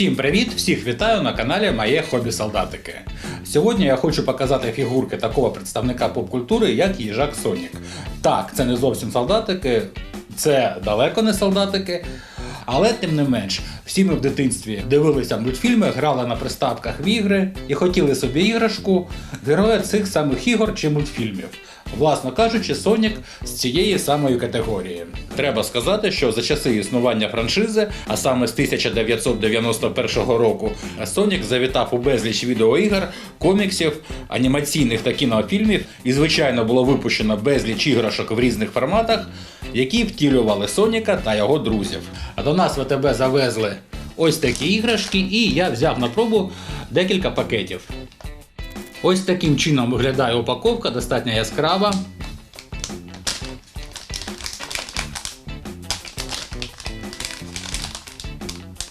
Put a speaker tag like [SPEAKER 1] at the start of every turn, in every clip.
[SPEAKER 1] Всім привіт! Всіх вітаю на каналі Моє Хобі Солдатики. Сьогодні я хочу показати фігурки такого представника поп-культури, як їжак Сонік. Так, це не зовсім солдатики, це далеко не солдатики. Але тим не менш, всі ми в дитинстві дивилися мультфільми, грали на приставках в ігри і хотіли собі іграшку героя цих самих ігор чи мультфільмів. Власно кажучи, Сонік з цієї самої категорії. Треба сказати, що за часи існування франшизи, а саме з 1991 року, Сонік завітав у безліч відеоігр, коміксів, анімаційних та кінофільмів, і, звичайно, було випущено безліч іграшок в різних форматах, які втілювали Соніка та його друзів. А до нас в АТБ завезли ось такі іграшки, і я взяв на пробу декілька пакетів. Ось таким чином виглядає упаковка, достатньо яскрава.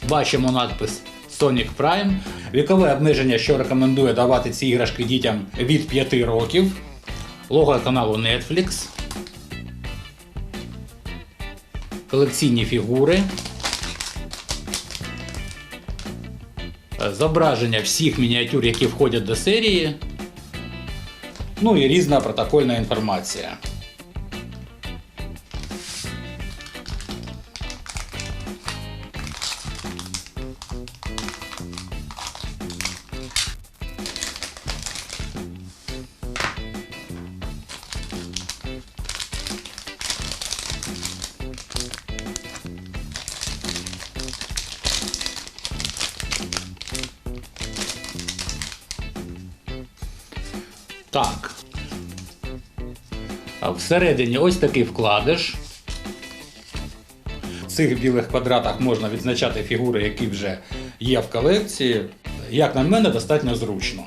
[SPEAKER 1] Бачимо надпис Sonic Prime. Вікове обмеження, що рекомендує давати ці іграшки дітям від 5 років. Лого каналу Netflix. Колекційні фігури. Зображення всіх мініатюр, які входять до серії. Ну і різна протокольна інформація. Так. А всередині ось такий вкладиш. В цих білих квадратах можна відзначати фігури, які вже є в колекції. Як на мене, достатньо зручно.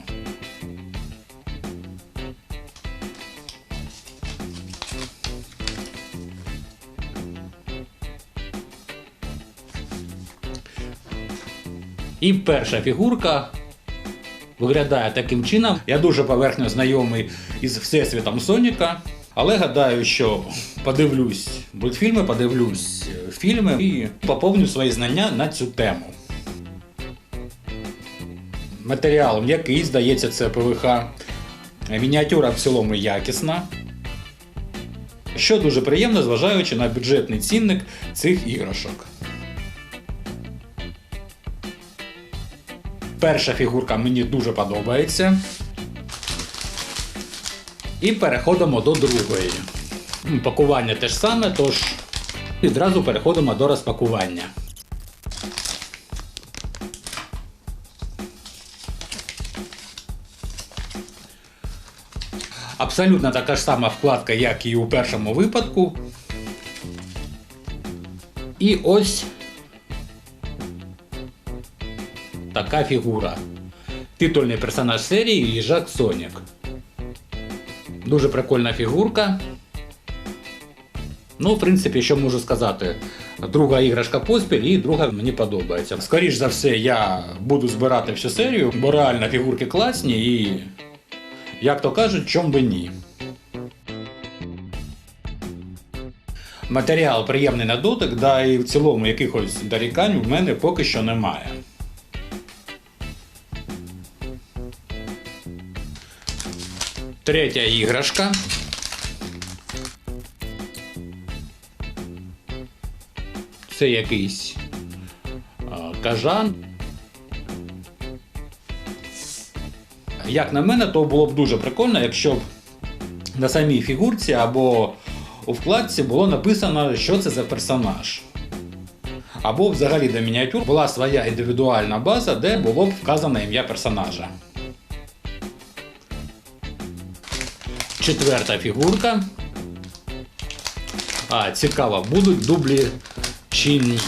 [SPEAKER 1] І перша фігурка виглядає таким чином. Я дуже поверхньо знайомий із всесвітом Соніка, але гадаю, що подивлюсь мультфільми, подивлюсь е, фільми і поповню свої знання на цю тему. Матеріал м'який, здається, це ПВХ. Мініатюра в цілому якісна. Що дуже приємно, зважаючи на бюджетний цінник цих іграшок. Перша фігурка мені дуже подобається. І переходимо до другої. Пакування те ж саме, тож відразу переходимо до розпакування. Абсолютно така ж сама вкладка, як і у першому випадку. І ось така фігура. Титульний персонаж серії їжак Сонік. Дуже прикольна фігурка. Ну, в принципі, що можу сказати? Друга іграшка поспіль і друга мені подобається. Скоріш за все, я буду збирати всю серію, бо реально фігурки класні і, як то кажуть, чом би ні. Матеріал приємний на дотик, да і в цілому якихось дорікань в мене поки що немає. Третя іграшка. Це якийсь кажан. Як на мене, то було б дуже прикольно, якщо б на самій фігурці або у вкладці було написано, що це за персонаж. Або взагалі до мініатюр була своя індивідуальна база, де було б вказано ім'я персонажа. Четверта фігурка. А, цікаво, будуть дублі чи ні.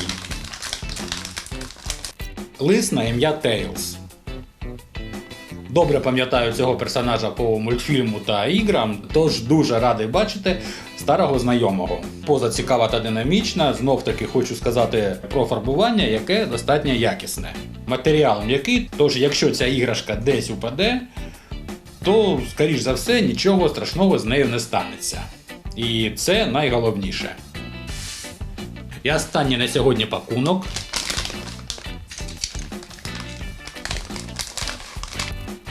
[SPEAKER 1] Лис на ім'я Тейлз. Добре пам'ятаю цього персонажа по мультфільму та іграм, тож дуже радий бачити старого знайомого. Поза цікава та динамічна, знов таки хочу сказати про фарбування, яке достатньо якісне. Матеріал м'який, тож якщо ця іграшка десь упаде, то, скоріш за все, нічого страшного з нею не станеться. І це найголовніше. І останній на сьогодні пакунок.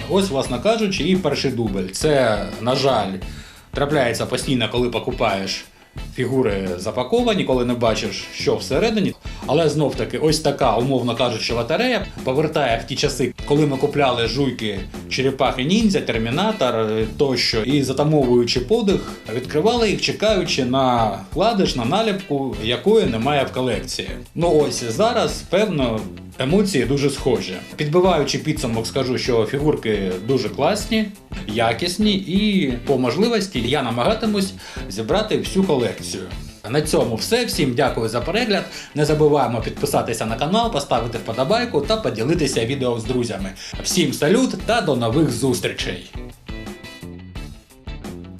[SPEAKER 1] Ось, власне кажучи, і перший дубль. Це, на жаль, трапляється постійно, коли покупаєш фігури запаковані, коли не бачиш, що всередині. Але знов таки, ось така, умовно кажучи, лотерея повертає в ті часи, коли ми купляли жуйки черепахи ніндзя, термінатор е, тощо, і затамовуючи подих, відкривали їх, чекаючи на вкладиш, на наліпку, якої немає в колекції. Ну ось зараз, певно. Емоції дуже схожі. Підбиваючи підсумок, скажу, що фігурки дуже класні, якісні, і по можливості я намагатимусь зібрати всю колекцію. На цьому все. Всім дякую за перегляд. Не забуваємо підписатися на канал, поставити вподобайку та поділитися відео з друзями. Всім салют та до нових зустрічей!